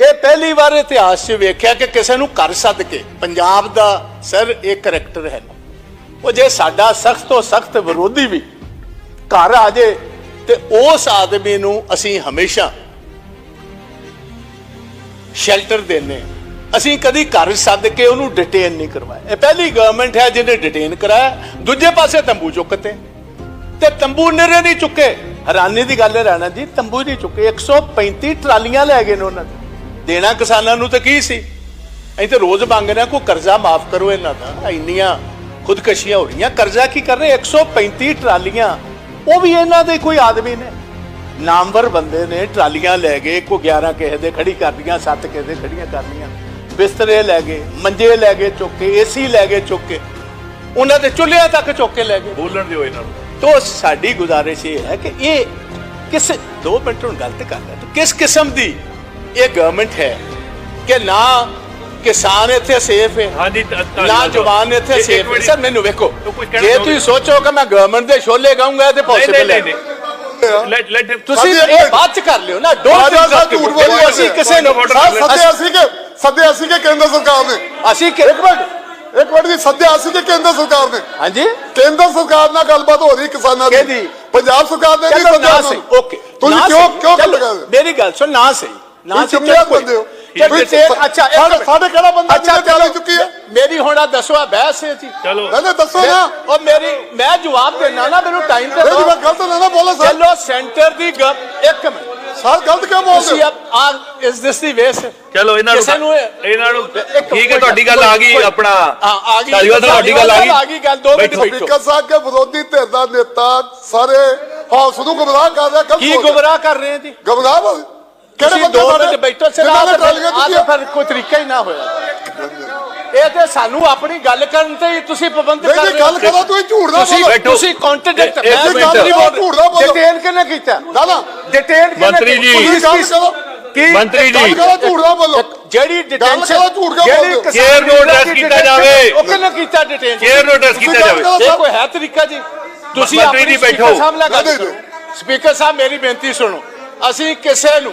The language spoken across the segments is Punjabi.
ਇਹ ਪਹਿਲੀ ਵਾਰ ਇਤਿਹਾਸ 'ਚ ਵੇਖਿਆ ਕਿ ਕਿਸੇ ਨੂੰ ਕਰ ਸੱਦ ਕੇ ਪੰਜਾਬ ਦਾ ਸਰ ਇਹ ਕਰੈਕਟਰ ਹੈ ਉਹ ਜੇ ਸਾਡਾ ਸਖਤ ਤੋਂ ਸਖਤ ਵਿਰੋਧੀ ਵੀ ਘਰ ਆ ਜੇ ਤੇ ਉਸ ਆਦਮੀ ਨੂੰ ਅਸੀਂ ਹਮੇਸ਼ਾ ਸ਼ੈਲਟਰ ਦਿੰਨੇ ਅਸੀਂ ਕਦੀ ਘਰ ਸੱਦ ਕੇ ਉਹਨੂੰ ਡਿਟੇਨ ਨਹੀਂ ਕਰਵਾਇਆ। ਇਹ ਪਹਿਲੀ ਗਵਰਨਮੈਂਟ ਹੈ ਜਿਹਨੇ ਡਿਟੇਨ ਕਰਾਇਆ। ਦੂਜੇ ਪਾਸੇ ਤੰਬੂ ਚੁੱਕਤੇ। ਤੇ ਤੰਬੂ ਨਰੇ ਨਹੀਂ ਚੁੱਕੇ। ਹੈਰਾਨੀ ਦੀ ਗੱਲ ਹੈ ਰਾਣਾ ਜੀ, ਤੰਬੂ ਨਹੀਂ ਚੁੱਕੇ। 135 ਟਰਾਲੀਆਂ ਲੈ ਗਏ ਨੇ ਉਹਨਾਂ ਦੇ। ਦੇਣਾ ਕਿਸਾਨਾਂ ਨੂੰ ਤਾਂ ਕੀ ਸੀ? ਅਸੀਂ ਤੇ ਰੋਜ਼ ਮੰਗਦੇ ਹਾਂ ਕੋਈ ਕਰਜ਼ਾ ਮਾਫ ਕਰੋ ਇਹਨਾਂ ਦਾ। ਇੰਨੀਆਂ ਖੁਦਕਸ਼ੀਆਂ ਹੋ ਰਹੀਆਂ। ਕਰਜ਼ਾ ਕੀ ਕਰ ਰਹੇ? 135 ਟਰਾਲੀਆਂ। ਉਹ ਵੀ ਇਹਨਾਂ ਦੇ ਕੋਈ ਆਦਮੀ ਨੇ। ਨਾਮਵਰ ਬੰਦੇ ਨੇ ਟਰਾਲੀਆਂ ਲੈ ਗਏ ਕੋ 11 ਕਿਸੇ ਦੇ ਖੜੀ ਕਰ ਲੀਆਂ 7 ਕਿਸੇ ਦੇ ਖੜੀਆਂ ਕਰ ਲੀਆਂ ਬਿਸਤਰੇ ਲੈ ਗਏ ਮੰਜੇ ਲੈ ਗਏ ਚੁੱਕ ਕੇ ਏਸੀ ਲੈ ਗਏ ਚੁੱਕ। ਕੇ ਉਹਨਾਂ ਦੇ ਚੁੱਲ੍ਹਿਆਂ ਤੱਕ ਚੁੱਕ ਕੇ ਲੈ ਗਏ। ਬੋਲਣ ਦਿਓ ਇਹਨਾਂ ਨੂੰ। ਤੋ ਸਾਡੀ ਗੁਜ਼ਾਰਿਸ਼ ਇਹ ਹੈ ਕਿ ਇਹ ਕਿਸ ਦੋ ਮਿੰਟ ਹੁਣ ਗਲਤ ਕਰ ਰਿਹਾ ਕਿਸ ਕਿਸਮ ਦੀ ਇਹ ਗਵਰਨਮੈਂਟ ਹੈ ਕਿ ਨਾ ਕਿਸਾਨ ਇੱਥੇ ਸੇਫ ਹੈ ਹਾਂਜੀ ਧ- ਧੰਨਵਾਦ। ਨਾ ਜਵਾਨ ਇੱਥੇ ਇੱਕ- ਇੱਕ ਸੇਫ ਹੈ ਮਿੰਟ। ਸਰ ਮੈਨੂੰ ਵੇਖੋ ਤੂੰ ਕੁਛ ਕਹਿਣਾ ਜੇ ਚਾਹੋਗੇ? ਤੁਸੀਂ ਸੋਚੋ ਕਿ ਮੈਂ ਗਵਰਨਮੈਂਟ ਦੇ ਛੋਲੇ ਗਾਉਂਗਾ ਤੇ ਨਹੀਂ ਪੋਸੀਬਲ ਨਹੀਂ ਹੈ ਨਹੀਂ ਲੈਟ ਲੈਟ ਤੁਸੀਂ ਸਾਡੀ ਇਹ ਇੱਕ- ਬਾਅਦ ਚ ਕਰ ਲਿਓ ਨਾ ਰਾਜਾ ਡੋਂਟ ਸਾਹਿਬ ਝੂਠ ਬੋਲੀ ਦੇਖੋ ਅਸੀਂ ਕਿਸੇ ਨੂੰ ਸਰ ਸੱਦੇ ਅਸੀਂ ਕਿ ਸੱਦੇ ਅਸੀਂ ਕਿ ਕੇਂਦਰ ਸਰਕਾਰ ਨੇ ਅਸੀਂ ਇੱਕ ਮਿੰਟ ਇੱਕ ਮਿੰਟ ਦੀ ਸੱਦੇ ਅਸੀਂ ਕਿ ਕੇਂਦਰ ਸਰਕਾਰ ਨੇ ਹਾਂਜੀ ਕੇਂਦਰ ਸਰਕਾਰ ਨਾਲ ਗੱਲਬਾਤ ਹੋ ਰਹੀ ਕਿਸਾਨਾਂ ਦੀ ਕਿਹਦੀ? ਪੰਜਾਬ ਸਰਕਾਰ ਨੇ ਨਹੀਂ ਚਲੋ ਸੱਦਿਆ ਨਾ ਉਹਨਾਂ ਸਹੀ ਨੂੰ। ਓਕੇ ਤੁਸੀਂ ਨਾ ਕਿਉਂ ਸਹੀ। ਕਿਉਂ ਗੱਲ ਚਲੋ, ਕਰਦੇ ਮੇਰੀ ਗੱਲ ਸੁਣ ਨਾ ਸਹੀ ਨਾ ਤੁਸੀਂ ਸਹੀ ਚੁੱਪ ਕੋਈ- ਬੰਦੇ ਹੋ? ਜੇ ਤੁਸੀਂ ਡਿਟੇਲ ਅੱਛਾ ਇੱਕ ਸਾਡੇ- ਮਿੰਟ। ਸਾਡੇ ਕਿਹੜਾ ਬੰਦਾ ਅੱਛਾ ਜਿਹਨੇ ਚੱਲ ਚਲੋ ਚੁੱਕੀ ਹੈ? ਮੇਰੀ ਹੁਣ ਆ ਦੱਸੋ ਆ ਬਹਿਸ ਹੈ ਜੀ। ਚਲੋ। ਨਹੀਂ ਨਹੀਂ ਦੱਸੋ ਨਾ। ਉਹ ਮੇਰੀ ਮੈਂ ਜਵਾਬ ਦੇਣਾ ਨਾ ਮੈਨੂੰ ਟਾਈਮ ਤੇ ਨਹੀਂ ਜੀ, ਦਿਓ। ਮੈਂ ਗਲਤ ਨਾ ਨਾ ਬੋਲਾ ਸਰ। ਚਲੋ ਸੈਂਟਰ ਦੀ ਗੱਲ ਇੱਕ ਮਿੰਟ। ਸਰ ਗਲਤ ਕਿਉਂ ਤੁਸੀਂ ਬੋਲਦੇ ਹੋ? ਆ ਇਸ ਦਿਸ ਦੀ ਵੇਸ ਚਲੋ ਇਹਨਾਂ ਕਿਸੇ ਨੂੰ ਨੂੰ ਇਹ- ਇਹਨਾਂ ਨੂੰ ਇੱਕ- ਠੀਕ ਹੈ ਤੁਹਾਡੀ ਗੱਲ ਆ ਗਈ ਕੋਈ- ਆਪਣਾ ਹਾਂ ਆ ਗਈ। ਧਾਲੀਵਾਲ ਸਾਹਿਬ ਤੁਹਾਡੀ ਗੱਲ ਆ ਗਈ। ਆ ਗਈ ਗੱਲ ਦੋ ਮਿੰਟ ਬੈਠੋ। ਬੈਠੋ। ਸਪੀਕਰ ਸਾਹਿਬ ਕੇ ਵਿਰੋਧੀ ਧਿਰ ਦਾ ਨੇਤਾ ਸਾਰੇ ਹਾਊਸ ਨੂੰ ਗੁੰਮਰਾਹ ਕਰ ਰਿਹਾ ਗਲਤ ਕੀ। ਗੁੰਮਰਾਹ ਕਰ ਰਹੇ ਜੀ? ਗੁੰਮਰਾਹ ਕਿਹੜੇ ਬੰਦੇ ਦੋ ਸਾਡੇ? ਮਿੰਟ ਬੈਠੋ ਸਿਰ ਆ ਤਾਂ। ਫਿਰ ਕੋਈ ਤਰੀਕਾ ਹੀ ਨਾ ਹੋਇਆ ਇਹ ਤੇ ਸਾਨੂੰ ਆਪਣੀ ਗੱਲ ਕਰਨ ਤੇ ਹੀ ਤੁਸੀਂ ਪਾਬੰਦ ਨਹੀਂ ਕਰ ਨਹੀਂ ਰਹੇ ਗੱਲ। ਕਰੋ ਤੁਸੀਂ ਝੂਠ ਨਾ ਤੁਸੀਂ ਬੈਠੋ। ਤੁਸੀਂ ਕੰਟਰਡਿਕਟ ਮੈਂ। ਗੱਲ ਨਹੀਂ ਬੋਲ ਝੂਠ ਬੋਲੋ। ਡਿਟੇਨ ਕਿਹਨੇ ਕੀਤਾ ਨਾ ਨਾ ਡਿਟੇਨ ਕਿਹਨੇ ਮੰਤਰੀ ਜੀ। ਕੀ ਮੰਤਰੀ ਗੱਲ ਜੀ ਕਰੋ ਝੂਠ ਨਾ ਬੋਲੋ ਜਿਹੜੀ ਡਿਟੇਂਸ਼ਨ ਜਿਹੜੀ ਬੋਲਦੇ ਹੋ? ਕਿਸਾਨ Chair ਨੂੰ ਲੀਡਰ address ਦੀ ਕੀਤਾ ਜਾਵੇ। ਉਹ ਕਿਹਨੇ ਕੀਤਾ ਡਿਟੇਨ ਕੇਅਰ ਨੂੰ address ਕੀਤਾ ਜਾਵੇ। ਇਹ ਕੋਈ ਹੈ ਤਰੀਕਾ ਜੀ ਤੁਸੀਂ ਆਪਣੀ ਜੀ ਬੈਠੋ। ਸਪੀਕਰ ਸਾਹਿਬ ਮੇਰੀ ਬੇਨਤੀ ਸੁਣੋ ਅਸੀਂ ਕਿਸੇ ਨੂੰ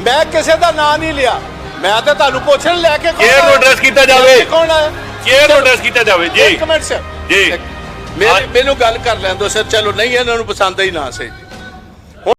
ਮੈਂ ਕਿਸੇ ਦਾ ਨਾਂ ਨਹੀਂ ਲਿਆ। ਮੈਂ ਤਾਂ ਤੁਹਾਨੂੰ ਪੁੱਛਣ ਲੈ ਕੇ ਕੌਣ Chair ਨੂੰ ਆਇਆ? address ਕੀਤਾ ਜਾਵੇ। ਕੇ ਕੌਣ ਆਇਆ ਨੂੰ address ਕੀਤਾ ਜਾਵੇ ਜੀ। ਇੱਕ ਮਿੰਟ ਸਰ ਜੀ। ਮੇਰੀ ਮੈਨੂੰ ਗੱਲ ਕਰ ਲੈਣ ਦਿਓ ਸਰ ਚਲੋ ਨਹੀਂ ਇਹਨਾਂ ਨੂੰ ਪਸੰਦ ਹੀ ਨਾ ਸੇ